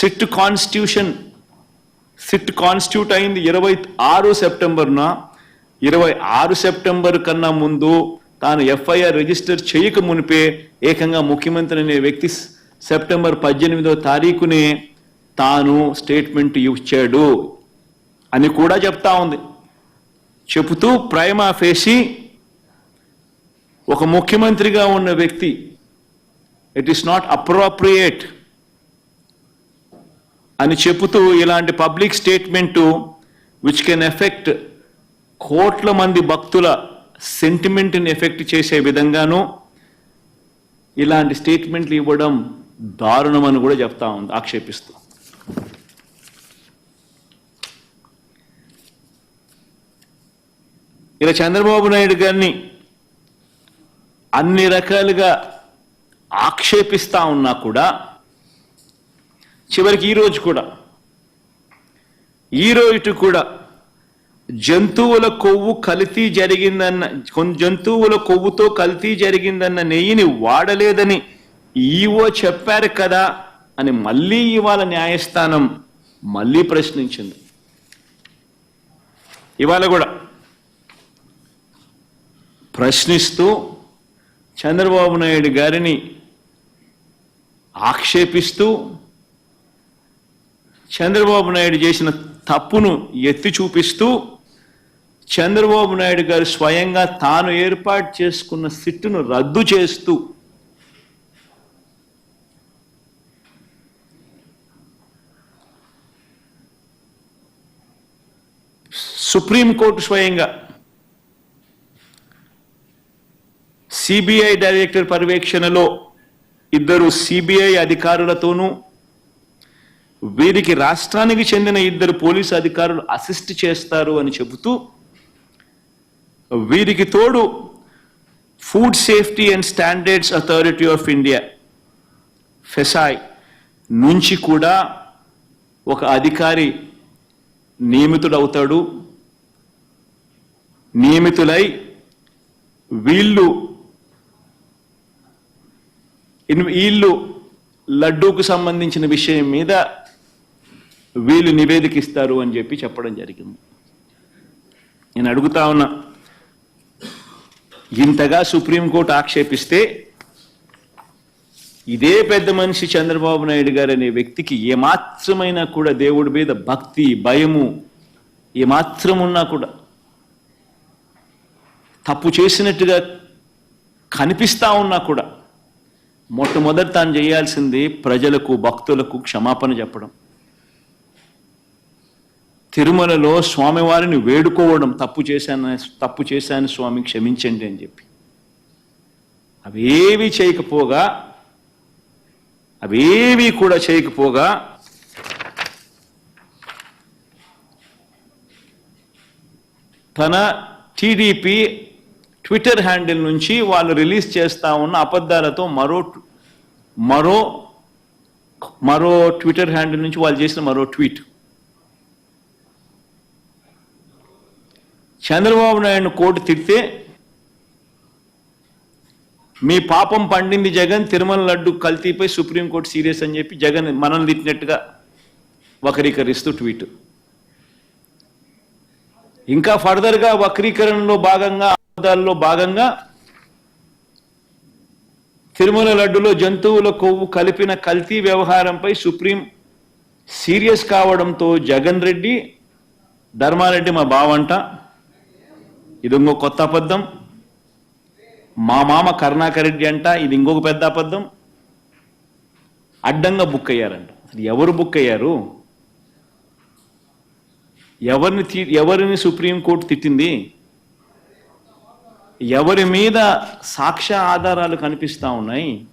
SIT constitution SIT constitute అయింది ఇరవై ఆరు సెప్టెంబర్న. ఇరవై ఆరు సెప్టెంబర్ కన్నా ముందు తాను ఎఫ్ఐఆర్ రిజిస్టర్ చేయక మునిపే ఏకంగా ముఖ్యమంత్రి అనే వ్యక్తి సెప్టెంబర్ పద్దెనిమిదో తారీఖునే తాను స్టేట్మెంట్ ఇచ్చాడు అని కూడా చెప్తా ఉంది. చెబుతూ ప్రైమా ఫేసి ఒక ముఖ్యమంత్రిగా ఉన్న వ్యక్తి. ఇట్ ఈస్ నాట్ అప్రోప్రియేట్ అని చెబుతూ ఇలాంటి public statement which can affect కోట్ల మంది భక్తుల సెంటిమెంట్ని ఎఫెక్ట్ చేసే విధంగాను ఇలాంటి స్టేట్మెంట్లు ఇవ్వడం దారుణమని కూడా చెప్తా ఉంది ఆక్షేపిస్తూ. ఇలా చంద్రబాబు నాయుడు గారిని అన్ని రకాలుగా ఆక్షేపిస్తా ఉన్నా కూడా చివరికి ఈరోజు కూడా ఈ రోజు కూడా జంతువుల కొవ్వు కల్తీ జరిగిందన్న కొన్ని జంతువుల కొవ్వుతో కల్తీ జరిగిందన్న నెయ్యిని వాడలేదని ఈవో చెప్పారు కదా అని మళ్ళీ ఇవాళ న్యాయస్థానం మళ్ళీ ప్రశ్నించింది. ఇవాళ కూడా ప్రశ్నిస్తూ చంద్రబాబు నాయుడు గారిని ఆక్షేపిస్తూ చంద్రబాబు నాయుడు చేసిన తప్పును ఎత్తి చూపిస్తూ చంద్రబాబు నాయుడు గారు స్వయంగా తాను ఏర్పాటు చేసుకున్న సిట్టును రద్దు చేస్తూ సుప్రీంకోర్టు స్వయంగా సిబిఐ డైరెక్టర్ పర్యవేక్షణలో ఇద్దరు సిబిఐ అధికారులతోనూ వీరికి రాష్ట్రానికి చెందిన ఇద్దరు పోలీసు అధికారులు అసిస్ట్ చేస్తారు అని చెబుతూ వీరికి తోడు food safety and standards authority of India FSSAI నుంచి కూడా ఒక అధికారి నియమితుడవుతాడు. నియమితులై వీళ్ళు వీళ్ళు లడ్డూకు సంబంధించిన విషయం మీద వీళ్ళు నివేదిక ఇస్తారు అని చెప్పి చెప్పడం జరిగింది. నేను అడుగుతా ఉన్నా ఇంతగా సుప్రీంకోర్టు ఆక్షేపిస్తే ఇదే పెద్ద మనిషి చంద్రబాబు నాయుడు గారు అనే వ్యక్తికి ఏమాత్రమైనా కూడా దేవుడి మీద భక్తి భయము ఏమాత్రం ఉన్నా కూడా తప్పు చేసినట్టుగా కనిపిస్తా ఉన్నా కూడా మొట్టమొదటి తాను చేయాల్సింది ప్రజలకు భక్తులకు క్షమాపణ చెప్పడం. తిరుమలలో స్వామివారిని వేడుకోవడం తప్పు చేశాను తప్పు చేశాను స్వామి క్షమించండి అని చెప్పి. అవేవి చేయకపోగా అవేవి కూడా చేయకపోగా తన టీడీపీ ట్విట్టర్ హ్యాండిల్ నుంచి వాళ్ళు రిలీజ్ చేస్తా ఉన్న అబద్ధాలతో మరో మరో మరో ట్విట్టర్ హ్యాండిల్ నుంచి వాళ్ళు చేసిన మరో ట్వీట్. చంద్రబాబు నాయుడు కోర్టు తిడితే మీ పాపం పండింది జగన్ తిరుమల లడ్డు కల్తీపై సుప్రీంకోర్టు సీరియస్ అని చెప్పి జగన్ మనల్ని తిట్టినట్టుగా వక్రీకరిస్తూ ట్వీట్. ఇంకా ఫర్దర్గా వక్రీకరణలో భాగంగా అబద్ధాల్లో భాగంగా తిరుమల లడ్డులో జంతువుల కొవ్వు కలిపిన కల్తీ వ్యవహారంపై సుప్రీం సీరియస్ కావడంతో జగన్ రెడ్డి ధర్మారెడ్డి మా బావంట ఇది ఇంకో కొత్త అబద్ధం. మా మామ కరుణాకర్ రెడ్డి అంట ఇది ఇంకొక పెద్ద అబద్ధం. అడ్డంగా బుక్ అయ్యారంట. అసలు ఎవరు బుక్ అయ్యారు? ఎవరిని తీ- ఎవరిని సుప్రీంకోర్టు తిట్టింది? ఎవరి మీద సాక్ష్య ఆధారాలు కనిపిస్తా ఉన్నాయి?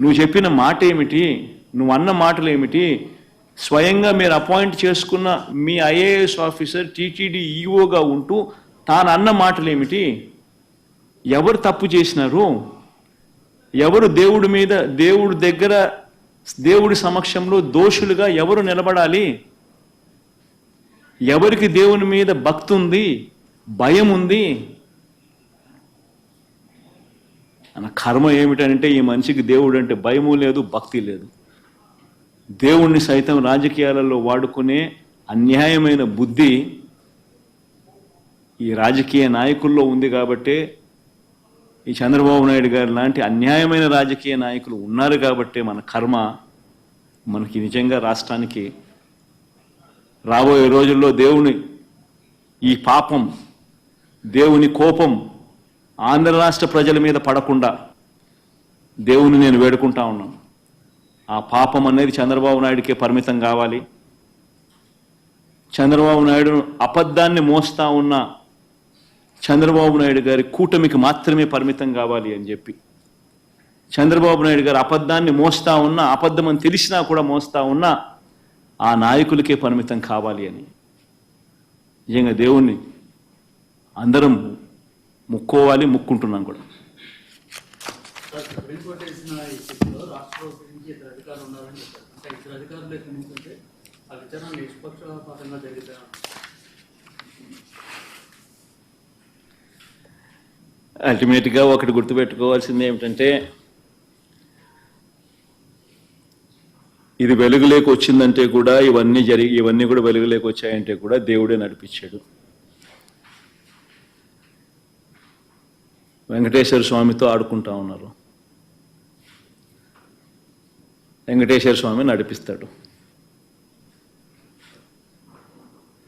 నువ్వు చెప్పిన మాట ఏమిటి? నువ్వు అన్న మాటలు ఏమిటి? స్వయంగా మీరు అపాయింట్ చేసుకున్న మీ ఐఏఎస్ ఆఫీసర్ టీటీడీ ఈఓగా ఉంటూ తాను అన్న మాటలు ఏమిటి ఎవరు తప్పు చేసినారు? ఎవరు దేవుడి మీద దేవుడి దగ్గర దేవుడి సమక్షంలో దోషులుగా ఎవరు నిలబడాలి? ఎవరికి దేవుని మీద భక్తి ఉంది? భయం ఉంది? అన్న కర్మ ఏమిటంటే ఈ మనిషికి దేవుడు అంటే భయము లేదు భక్తి లేదు. దేవుణ్ణి సైతం రాజకీయాలలో వాడుకునే అన్యాయమైన బుద్ధి ఈ రాజకీయ నాయకుల్లో ఉంది కాబట్టే ఈ చంద్రబాబు నాయుడు గారు లాంటి అన్యాయమైన రాజకీయ నాయకులు ఉన్నారు కాబట్టే మన కర్మ మనకి నిజంగా రాష్ట్రానికి రాబోయే రోజుల్లో దేవుని ఈ పాపం దేవుని కోపం ఆంధ్ర రాష్ట్ర ప్రజల మీద పడకుండా దేవుని నేను వేడుకుంటా ఉన్నాను. ఆ పాపం అనేది చంద్రబాబు నాయుడికే పరిమితం కావాలి. చంద్రబాబు నాయుడు అబద్ధాన్ని మోస్తా ఉన్న చంద్రబాబు నాయుడు గారి కూటమికి మాత్రమే పరిమితం కావాలి అని చెప్పి. చంద్రబాబు నాయుడు గారు అబద్ధాన్ని మోస్తా ఉన్నా అబద్ధం అని తెలిసినా కూడా మోస్తా ఉన్నా ఆ నాయకులకే పరిమితం కావాలి అని. నిజంగా దేవుణ్ణి అందరం ముక్కోవాలి ముక్కుంటున్నాం కూడా. సార్ సుప్రీంకోర్టు వేసిన ఈ తీర్పులో రాష్ట్ర ప్రభుత్వం నుంచి ఇద్దరు అధికారులు ఉన్నారని చెప్పారు అంటే ఇద్దరు అధికారులు ఎక్కడి నుంచి ఉంటే ఆ విచారణ నిష్పక్షపాతంగా జరిగితే అల్టిమేట్గా ఒకటి గుర్తుపెట్టుకోవాల్సింది ఏమిటంటే ఇది వెలుగులోకి వచ్చిందంటే కూడా ఇవన్నీ జరిగి ఇవన్నీ కూడా వెలుగులోకి వచ్చాయంటే కూడా దేవుడే నడిపించాడు. వెంకటేశ్వర స్వామితో ఆడుకుంటా ఉన్నారు. వెంకటేశ్వర స్వామి నడిపిస్తాడు.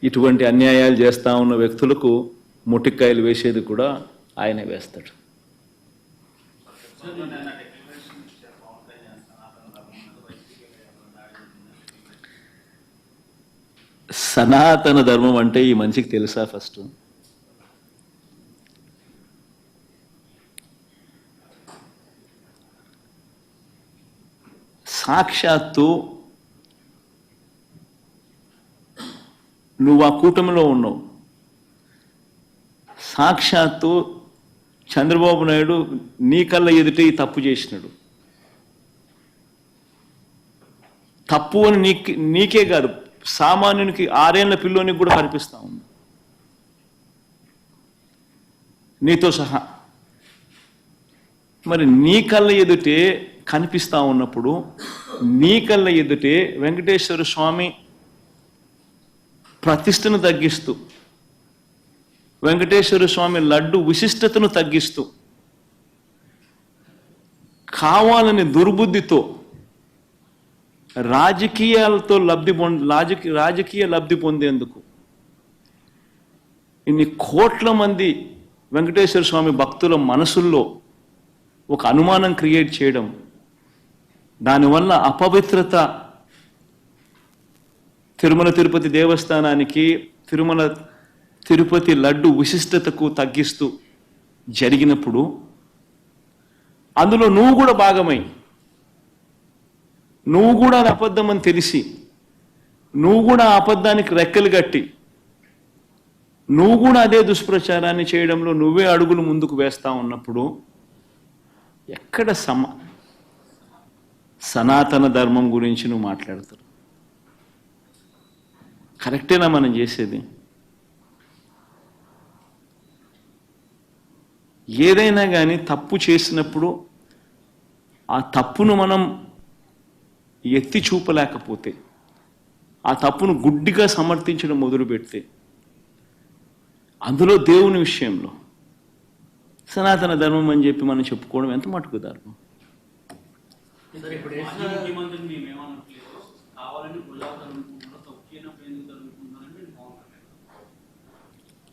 ఇటువంటి అన్యాయాలు చేస్తూ ఉన్న వ్యక్తులకు ముటిక్కాయలు వేసేది కూడా ఆయనే వేస్తాడు. సనాతన ధర్మం అంటే ఈ మనిషికి తెలుసా ఫస్ట్? సాక్షాత్తు నువ్వు ఆ కూటమిలో ఉన్నావు. సాక్షాత్తు చంద్రబాబు నాయుడు నీ కళ్ళ ఎదుట ఈ తప్పు చేసినాడు. తప్పు అని నీకే నీకే కాదు సామాన్యునికి ఆరేళ్ళ పిల్లోనికి కూడా కనిపిస్తా ఉంది. నీతో సహా. మరి నీ కళ్ళ ఎదుటే కనిపిస్తా ఉన్నప్పుడు నీ కళ్ళ ఎదుటే వెంకటేశ్వర స్వామి ప్రతిష్టను తగ్గిస్తూ వెంకటేశ్వర స్వామి లడ్డు విశిష్టతను తగ్గిస్తూ కావాలని దుర్బుద్ధితో రాజకీయాలతో లబ్ధి పొంద రాజకీయ రాజకీయ లబ్ధి పొందేందుకు ఇన్ని కోట్ల మంది వెంకటేశ్వర స్వామి భక్తుల మనసుల్లో ఒక అనుమానం క్రియేట్ చేయడం దానివల్ల అపవిత్రత తిరుమల తిరుపతి దేవస్థానానికి తిరుమల తిరుపతి లడ్డు విశిష్టతకు తగ్గిస్తూ జరిగినప్పుడు అందులో నువ్వు కూడా భాగమై నువ్వు కూడా అది అబద్ధం అని తెలిసి నువ్వు కూడా ఆ అబద్ధానికి రెక్కలు కట్టి నువ్వు కూడా అదే దుష్ప్రచారాన్ని చేయడంలో నువ్వే అడుగులు ముందుకు వేస్తా ఉన్నప్పుడు ఎక్కడ సమ సనాతన ధర్మం గురించి నువ్వు మాట్లాడతారు కరెక్టేనా మనం చేసేది? ఏదైనా కానీ తప్పు చేసినప్పుడు ఆ తప్పును మనం ఎత్తి చూపలేకపోతే ఆ తప్పును గుడ్డిగా సమర్థించడం మొదలు పెడితే అందులో దేవుని విషయంలో సనాతన ధర్మం అని చెప్పి మనం చెప్పుకోవడం ఎంత మటుకు ధర్మం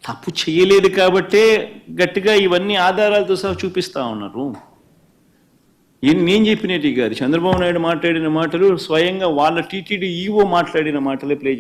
తప్పు చేయలేదు కాబట్టే గట్టిగా ఇవన్నీ ఆధారాలతో సహా చూపిస్తా ఉన్నారు. నేను చెప్పినట్టు కాదు. చంద్రబాబు నాయుడు మాట్లాడిన మాటలు స్వయంగా వాళ్ళ టీటీడీ ఈవో మాట్లాడిన మాటలే ప్లే